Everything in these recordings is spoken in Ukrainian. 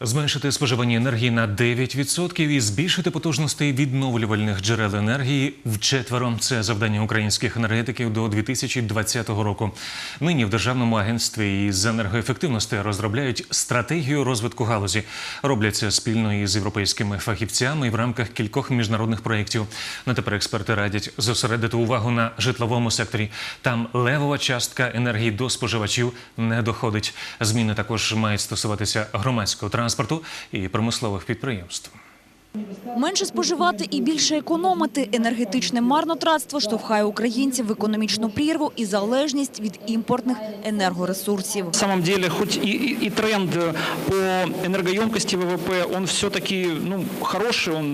Зменшити споживання енергії на 9% і збільшити потужності відновлювальних джерел енергії вчетверо. Це завдання українських енергетиків до 2020 року. Нині в державному агентстві із енергоефективності розробляють стратегію розвитку галузі. Роблять це спільно із європейськими фахівцями і в рамках кількох міжнародних проєктів. На тепер експерти радять зосередити увагу на житловому секторі. Там левова частка енергії до споживачів не доходить. Зміни також мають стосуватися громадського транспорту і промислових підприємств. Менше споживати і більше економити. Енергетичне марнотратство штовхає українців в економічну прірву і залежність від імпортних енергоресурсів. На самом деле, хоть и, и- и тренд э, по энергоемкости ВВП, он все-таки ну, хороший, он,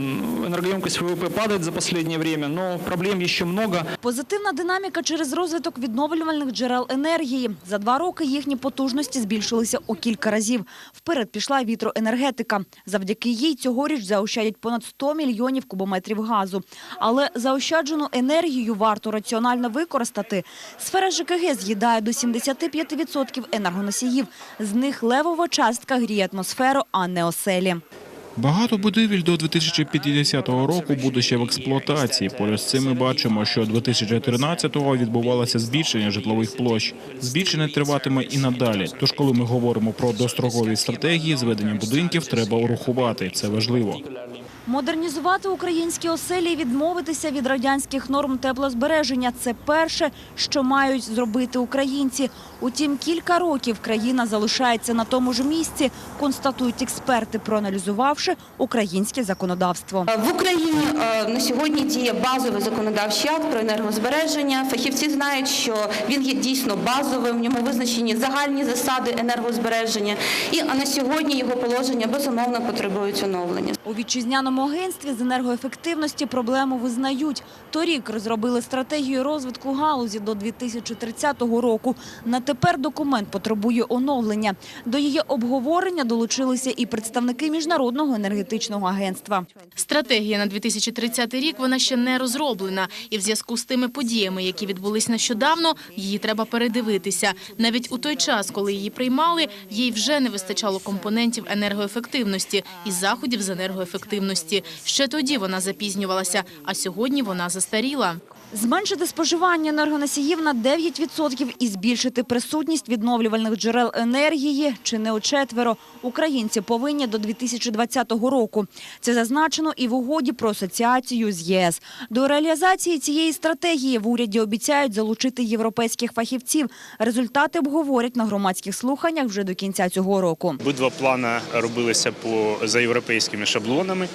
энергоемкость ВВП падает за последнее время, но проблем еще много. Позитивна динаміка через розвиток відновлювальних джерел енергії. За два роки їхні потужності збільшилися у кілька разів. Вперед пішла вітроенергетика. Завдяки їй цьогоріч заощадять понад 100 мільйонів кубометрів газу. Але заощаджену енергію варто раціонально використати. Сфера ЖКГ з'їдає до 75% енергоносіїв. З них левова частка гріє атмосферу, а не оселі. Багато будівель до 2050 року буде ще в експлуатації. Поряд з цим ми бачимо, що 2013-го відбувалося збільшення житлових площ. Збільшення триватиме і надалі. Тож, коли ми говоримо про дострокові стратегії, зведення будинків треба урахувати. Це важливо. Модернізувати українські оселі і відмовитися від радянських норм теплозбереження – це перше, що мають зробити українці. Утім, кілька років країна залишається на тому ж місці, констатують експерти, проаналізувавши українське законодавство. В Україні е, на сьогодні діє базовий законодавчий акт про енергозбереження. Фахівці знають, що він є дійсно базовим. В ньому визначені загальні засади енергозбереження. І на сьогодні його положення безумовно потребують оновлення. У вітчизняному агентстві з енергоефективності проблему визнають. Торік розробили стратегію розвитку галузі до 2030 року. На тепер документ потребує оновлення. До її обговорення долучилися і представники Міжнародного енергетичного агентства. Стратегія на 2030 рік вона ще не розроблена, і в зв'язку з тими подіями, які відбулись нещодавно, її треба передивитися. Навіть у той час, коли її приймали, їй вже не вистачало компонентів енергоефективності і заходів з енергоефективності. Ще тоді вона запізнювалася, а сьогодні вона застаріла. Зменшити споживання енергоносіїв на 9% і збільшити присутність відновлювальних джерел енергії чи не у четверо. Українці повинні до 2020 року. Це зазначено і в угоді про асоціацію з ЄС. До реалізації цієї стратегії в уряді обіцяють залучити європейських фахівців. Результати обговорять на громадських слуханнях вже до кінця цього року. Обидва плани робилися по за європейськими шаблонами.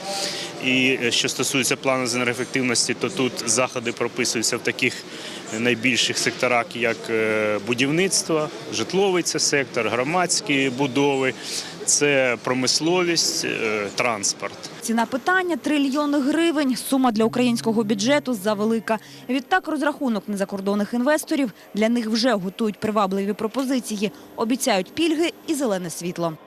І е, що стосується плану з енергоефективності, то тут заходи прописуються в таких найбільших секторах, як е, будівництво, житловий це сектор, громадські будови, це промисловість, е, транспорт. Ціна питання – трильйони гривень. Сума для українського бюджету завелика. Відтак розрахунок незакордонних інвесторів. Для них вже готують привабливі пропозиції. Обіцяють пільги і зелене світло.